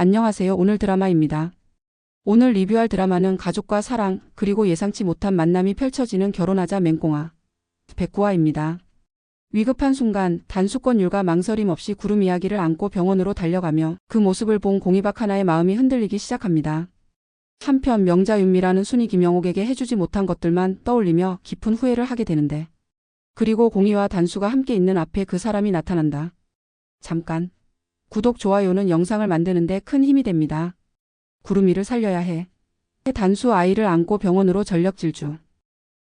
안녕하세요. 오늘 드라마입니다. 오늘 리뷰할 드라마는 가족과 사랑, 그리고 예상치 못한 만남이 펼쳐지는 결혼하자 맹꽁아. 백구화입니다. 위급한 순간 단수권 율과 망설임 없이 구름 이야기를 안고 병원으로 달려가며 그 모습을 본 공이박 하나의 마음이 흔들리기 시작합니다. 한편 명자 윤미라는 순이 김영옥에게 해주지 못한 것들만 떠올리며 깊은 후회를 하게 되는데 그리고 공이와 단수가 함께 있는 앞에 그 사람이 나타난다. 잠깐. 구독, 좋아요는 영상을 만드는데 큰 힘이 됩니다. 구름이를 살려야 해. 단수 아이를 안고 병원으로 전력 질주.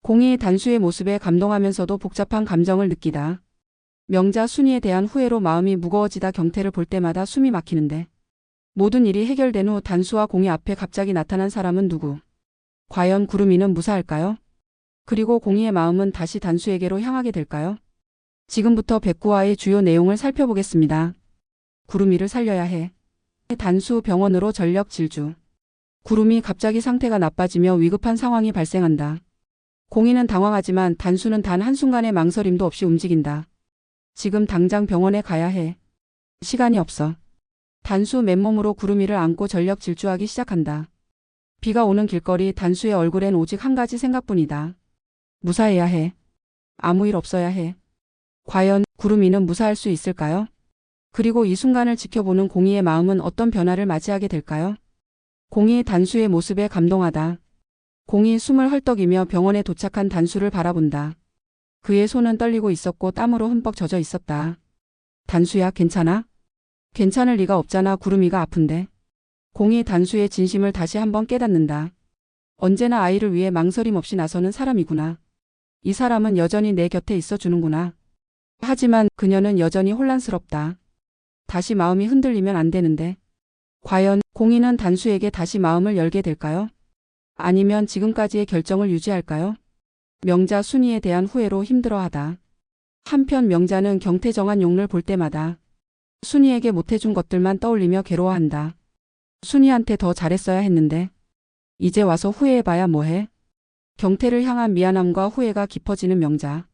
공이 단수의 모습에 감동하면서도 복잡한 감정을 느끼다. 명자 순이에 대한 후회로 마음이 무거워지다 경태를 볼 때마다 숨이 막히는데 모든 일이 해결된 후 단수와 공이 앞에 갑자기 나타난 사람은 누구? 과연 구름이는 무사할까요? 그리고 공이의 마음은 다시 단수에게로 향하게 될까요? 지금부터 백구화의 주요 내용을 살펴보겠습니다. 구름이를 살려야 해. 단수 병원으로 전력 질주. 구름이 갑자기 상태가 나빠지며 위급한 상황이 발생한다. 공이는 당황하지만 단수는 단 한순간의 망설임도 없이 움직인다. 지금 당장 병원에 가야 해. 시간이 없어. 단수 맨몸으로 구름이를 안고 전력 질주하기 시작한다. 비가 오는 길거리 단수의 얼굴엔 오직 한 가지 생각뿐이다. 무사해야 해. 아무 일 없어야 해. 과연 구름이는 무사할 수 있을까요? 그리고 이 순간을 지켜보는 공이의 마음은 어떤 변화를 맞이하게 될까요? 공이 단수의 모습에 감동하다. 공이 숨을 헐떡이며 병원에 도착한 단수를 바라본다. 그의 손은 떨리고 있었고 땀으로 흠뻑 젖어 있었다. 단수야, 괜찮아? 괜찮을 리가 없잖아, 구름이가 아픈데. 공이 단수의 진심을 다시 한번 깨닫는다. 언제나 아이를 위해 망설임 없이 나서는 사람이구나. 이 사람은 여전히 내 곁에 있어 주는구나. 하지만 그녀는 여전히 혼란스럽다. 다시 마음이 흔들리면 안 되는데. 과연 공인은 단수에게 다시 마음을 열게 될까요? 아니면 지금까지의 결정을 유지할까요? 명자 순이에 대한 후회로 힘들어하다. 한편 명자는 경태정한 용을 볼 때마다 순이에게 못해준 것들만 떠올리며 괴로워한다. 순이한테 더 잘했어야 했는데 이제 와서 후회해봐야 뭐해? 경태를 향한 미안함과 후회가 깊어지는 명자.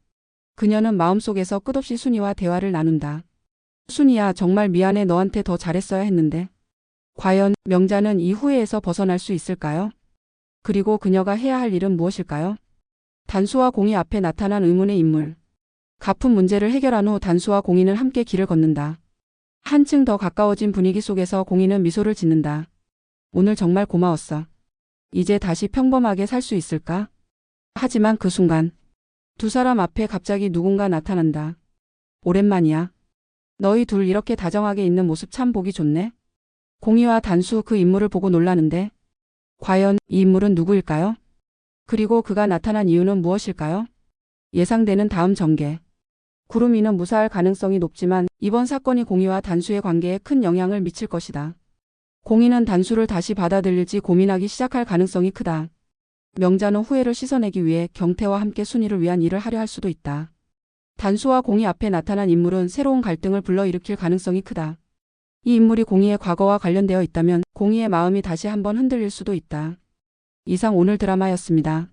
그녀는 마음속에서 끝없이 순이와 대화를 나눈다. 순이야 정말 미안해 너한테 더 잘했어야 했는데. 과연 명자는 이 후회에서 벗어날 수 있을까요? 그리고 그녀가 해야 할 일은 무엇일까요? 단수와 공이 앞에 나타난 의문의 인물. 가품 문제를 해결한 후 단수와 공이는 함께 길을 걷는다. 한층 더 가까워진 분위기 속에서 공이는 미소를 짓는다. 오늘 정말 고마웠어. 이제 다시 평범하게 살 수 있을까? 하지만 그 순간 두 사람 앞에 갑자기 누군가 나타난다. 오랜만이야. 너희 둘 이렇게 다정하게 있는 모습 참 보기 좋네. 공이와 단수 그 인물을 보고 놀라는데 과연 이 인물은 누구일까요? 그리고 그가 나타난 이유는 무엇일까요? 예상되는 다음 전개. 구름이는 무사할 가능성이 높지만 이번 사건이 공이와 단수의 관계에 큰 영향을 미칠 것이다. 공이는 단수를 다시 받아들일지 고민하기 시작할 가능성이 크다. 명자는 후회를 씻어내기 위해 경태와 함께 순위를 위한 일을 하려 할 수도 있다. 단수와 공이 앞에 나타난 인물은 새로운 갈등을 불러일으킬 가능성이 크다. 이 인물이 공이의 과거와 관련되어 있다면 공이의 마음이 다시 한번 흔들릴 수도 있다. 이상 오늘 드라마였습니다.